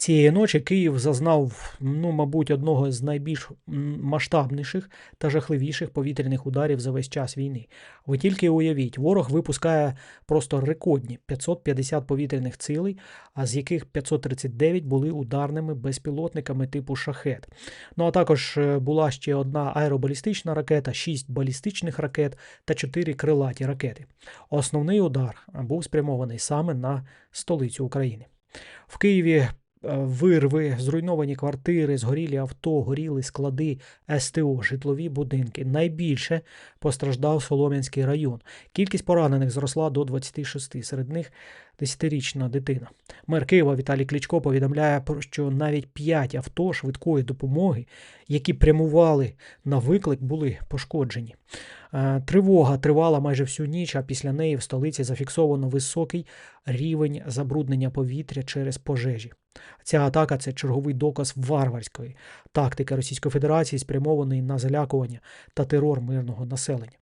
Цієї ночі Київ зазнав, ну, мабуть, одного з найбільш масштабніших та жахливіших повітряних ударів за весь час війни. Ви тільки уявіть, ворог випускає просто рекордні 550 повітряних цілей, а з яких 539 були ударними безпілотниками типу шахет. Ну а також е, була ще одна аеробалістична ракета, 6 балістичних ракет та 4 крилаті ракети. Основний удар був спрямований саме на столицю України. В Києві вирви, зруйновані квартири, згорілі авто, горіли склади, СТО, житлові будинки. Найбільше постраждав Солом'янський район. Кількість поранених зросла до 26, серед них 10-річна дитина. Мер Києва Віталій Кличко повідомляє, що навіть 5 авто швидкої допомоги, які прямували на виклик, були пошкоджені. Е, Тривога тривала майже всю ніч, а після неї в столиці зафіксовано високий рівень забруднення повітря через пожежі. Ця атака це черговий доказ варварської тактики Російської Федерації, спрямованої на залякування та терор мирного населення.